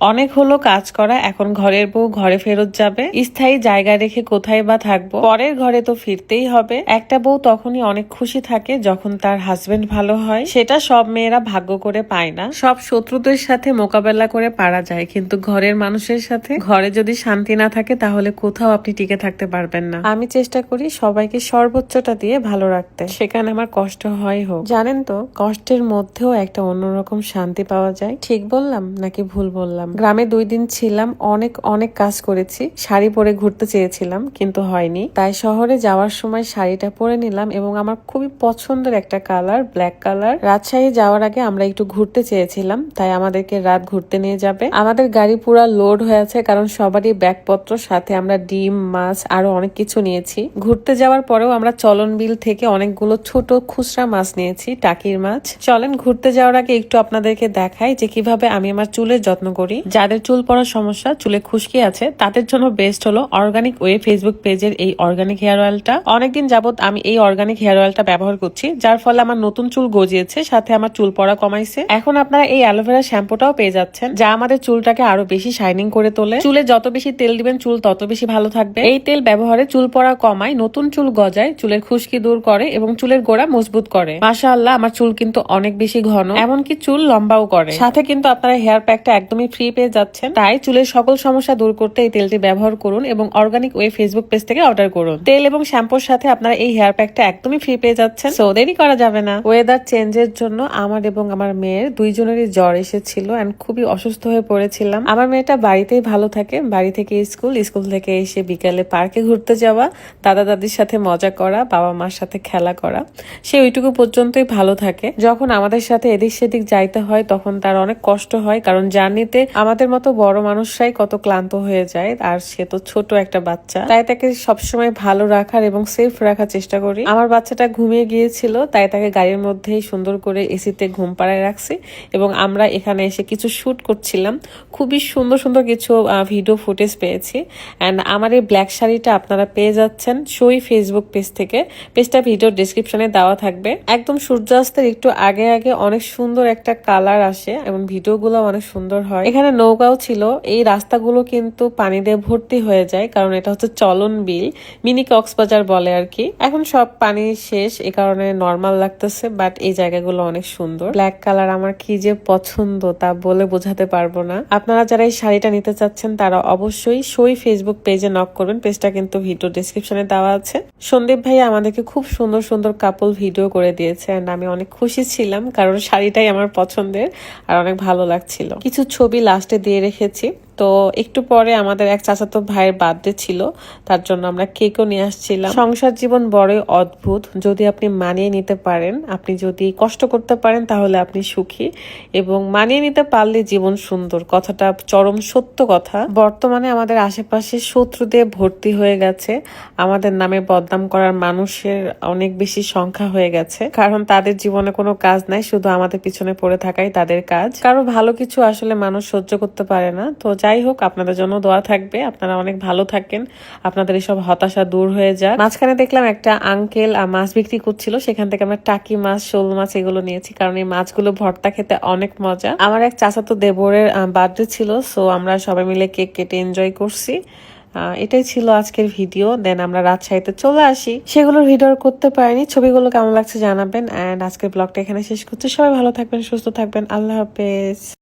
অনেক হলো কাজ করা, এখন ঘরের বউ ঘরে ফেরত যাবে। স্থায়ী জায়গা রেখে কোথায় বা থাকব? পরের ঘরে তো ফিরতেই হবে। একটা বউ তখনই অনেক খুশি থাকে যখন তার হাজবেন্ড ভালো হয়। সেটা সব মেয়েরা ভাগ্য করে পায় না। সব শত্রুদের সাথে মোকাবেলা করে পারা যায়। কিন্তু ঘরের মানুষের সাথে ঘরে যদি শান্তি না থাকে, তাহলে কোথাও আপনি টিকে থাকতে পারবেন না। আমি চেষ্টা করি সবাইকে সর্বোচ্চটা দিয়ে ভালো রাখতে। সেখানে আমার কষ্ট হয় হোক। জানেন তো, কষ্টের মধ্যেও একটা অন্যরকম শান্তি পাওয়া যায়। ঠিক বললাম নাকি ভুল বললাম? গ্রামে দুই দিন ছিলাম, অনেক অনেক কাজ করেছি। শাড়ি পরে ঘুরতে চেয়েছিলাম, কিন্তু হয়নি। তাই শহরে যাওয়ার সময় শাড়িটা পরে নিলাম এবং আমার খুবই পছন্দের একটা কালার ব্ল্যাক কালার। রাজশাহী যাওয়ার আগে আমরা একটু ঘুরতে চেয়েছিলাম, তাই আমাদেরকে রাত ঘুরতে নিয়ে যাবে। আমাদের গাড়ি পুরা লোড হয়ে আছে, কারণ সবারই ব্যাগপত্র, সাথে আমরা ডিম, মাছ, আরও অনেক কিছু নিয়েছি। ঘুরতে যাওয়ার পরেও আমরা চলন বিল থেকে অনেকগুলো ছোট খুচরা মাছ নিয়েছি, টাকির মাছ। চলেন, ঘুরতে যাওয়ার আগে একটু আপনাদেরকে দেখাই যে কীভাবে আমি আমার চুলের যত্ন করি। যাদের চুল পড়ার সমস্যা, চুলে খুশকি আছে, তাদের জন্য বেস্ট হলো অর্গানিক ওয়ে ফেসবুক পেজের এই অর্গানিক হেয়ার অয়েলটা অনেকদিন যাবত আমি এই অর্গানিক হেয়ার অয়েলটা ব্যবহার করছি, যার ফলে আমার নতুন চুল গজিয়েছে, সাথে আমার চুল পড়া কমাইছে। এখন আপনারা এই অ্যালোভেরা শ্যাম্পুটাও পেয়ে যাচ্ছেন, যা আমাদের চুলটাকে আরও বেশি শাইনিং করে তোলে। চুলে যত বেশি তেল দিবেন, চুল তত বেশি ভালো থাকবে। এই তেল ব্যবহারে চুল পড়া কমায়, নতুন চুল গজায়, চুলের খুশকি দূর করে এবং চুলের গোড়া মজবুত করে। মাশাআল্লাহ, আমার চুল কিন্তু অনেক বেশি ঘন, এমনকি চুল লম্বাও করে। সাথে কিন্তু আপনারা হেয়ার প্যাকটা একদমই ফ্রি পেয়ে যাচ্ছেন। তাই চুলের সকল সমস্যা দূর করতে এই তেলটি ব্যবহার করুন এবং অর্গানিক ওয়ে ফেসবুক পেজ থেকে অর্ডার করুন। তেল এবং শ্যাম্পুর সাথে আপনারা এই হেয়ার প্যাকটা একদমই ফ্রি পেয়ে যাচ্ছেন। সো দেরি করা যাবে না। ওয়েদার চেঞ্জের জন্য আমার এবং আমার মেয়ের দুইজনেরই জ্বর এসেছিল এন্ড খুবই অসুস্থ হয়ে পড়েছিলাম। আমার মেয়েটা বাড়িতেই ভালো থাকে। বাড়ি থেকে স্কুল স্কুল থেকে এসে বিকালে পার্কে ঘুরতে যাওয়া, দাদা দাদির সাথে মজা করা, বাবা মার সাথে খেলা করা, সে ওইটুকু পর্যন্তই ভালো থাকে। যখন আমাদের সাথে এদিক সেদিক যাইতে হয়, তখন তার অনেক কষ্ট হয়, কারণ জার্নিতে আমাদের মতো বড় মানুষরাই কত ক্লান্ত হয়ে যায়, আর সে তো ছোট একটা বাচ্চা। তাই তাকে সবসময় ভালো রাখার এবং সেফ রাখার চেষ্টা করি। আমার বাচ্চাটা ঘুমিয়ে গিয়েছিল, তাই তাকে গাড়ির মধ্যেই সুন্দর করে এসিতে ঘুম পাড়ায় রাখছি এবং আমরা এখানে এসে কিছু শুট করছিলাম। খুবই সুন্দর সুন্দর কিছু ভিডিও ফুটেজ পেয়েছি। অ্যান্ড আমার এই ব্ল্যাক শাড়িটা আপনারা পেয়ে যাচ্ছেন সই ফেসবুক পেজ থেকে। পেজটা ভিডিও ডিসক্রিপশনে দেওয়া থাকবে। একদম সূর্যাস্তের একটু আগে আগে অনেক সুন্দর একটা কালার আসে এবং ভিডিওগুলো অনেক সুন্দর হয়। এখানে নৌকাও ছিল। এই রাস্তাগুলো কিন্তু পানি দিয়ে ভর্তি হয়ে যায়, কারণ এটা হচ্ছে চলন বিল, মিনি কক্সবাজার বলে আর কি। এখন সব পানি শেষ, এ কারণে নর্মাল লাগতেছে বাট এই জায়গাগুলো অনেক সুন্দর। ব্ল্যাক কালার আমার কি যে পছন্দ তা বলে বোঝাতে পারব না। আপনারা যারা এই শাড়িটা নিতে চাচ্ছেন, তারা অবশ্যই সই ফেসবুক পেজে নক করবেন পেজটা কিন্তু ভিডিও ডিসক্রিপশনে দেওয়া আছে। সন্দীপ ভাইয়া আমাদেরকে খুব সুন্দর সুন্দর কাপল ভিডিও করে দিয়েছে অ্যান্ড আমি অনেক খুশি ছিলাম, কারণ শাড়িটাই আমার পছন্দের, আর অনেক ভালো লাগছিল। কিছু ছবি লাস্টে দিয়ে রেখেছি। তো একটু পরে আমাদের এক চাচাতো ভাইয়ের বার্থডে ছিল, তার জন্য আমরা কেকও নিয়ে আসছিলাম। সংসার জীবন বড়ই অদ্ভুত, যদি আপনি মানিয়ে নিতে পারেন, আপনি যদি কষ্ট করতে পারেন, তাহলে আপনি সুখী। এবং মানিয়ে নিতে পারলে জীবন সুন্দর, কথাটা চরম সত্য কথা। বর্তমানে আমাদের আশেপাশে শত্রুদের ভর্তি হয়ে গেছে। আমাদের নামে বদনাম করার মানুষের অনেক বেশি সংখ্যা হয়ে গেছে। কারণ তাদের জীবনে কোনো কাজ নাই, শুধু আমাদের পিছনে পড়ে থাকাই তাদের কাজ। কারও ভালো কিছু আসলে মানুষ সহ্য করতে পারে না। তো যাই হোক, আপনাদের জন্য দোয়া থাকবে। আপনারা অনেক ভালো থাকেন। আপনাদের এসব হতাশা দূর হয়ে যাক। মাঝখানে দেখলাম একটা আঙ্কেল মাছ বিক্রি করছিল। সেখান থেকে আমরা টাকি মাছ, শোল মাছ এগুলো নিয়েছি। কারণ এই মাছগুলো ভর্তা খেতে অনেক মজা। আমার এক চাচাতো দেবরের বার্থডে ছিল সো আমরা সবাই মিলে কেক কেটে এনজয় করছি। এটাই ছিল আজকের ভিডিও দেন আমরা রাজশাহীতে চলে আসি। সেগুলোর ভিডিও করতে পারিনি। ছবিগুলো কেমন লাগছে জানাবেন। অ্যান্ড আজকের ব্লগটা এখানে শেষ করছি। সবাই ভালো থাকবেন, সুস্থ থাকবেন। আল্লাহ হাফেজ।